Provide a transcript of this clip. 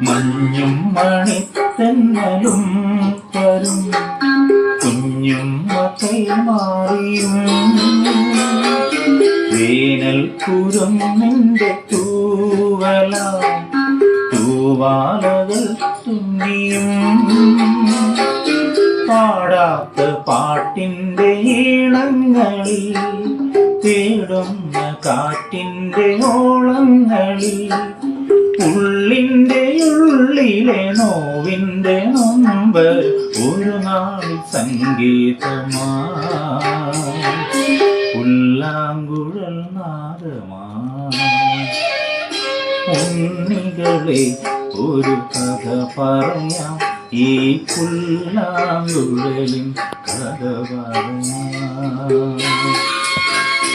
മണിത്തെന്നലും തരും. കുഞ്ഞും മാറിയും. വേനൽ പുരം നിന്റെ തൂവല. തൂവാലകൾ തുന്നിയും. പാടാത്ത പാട്ടിന്റെ ഈണങ്ങളിൽ തേടുന്ന കാറ്റിന്റെ ഓളങ്ങളിൽ ഉള്ളിന്റെ ഉള്ളിലെ നോവിന്റെ നൊമ്പർ ഒരു നാൾ സംഗീതമാ ഉള്ളാങ്കുഴൽ നാദമാ. ഒരു കഥ പറയാം. ഈ പുല്ലാങ്കുഴലിൻ കഥ പറയാം.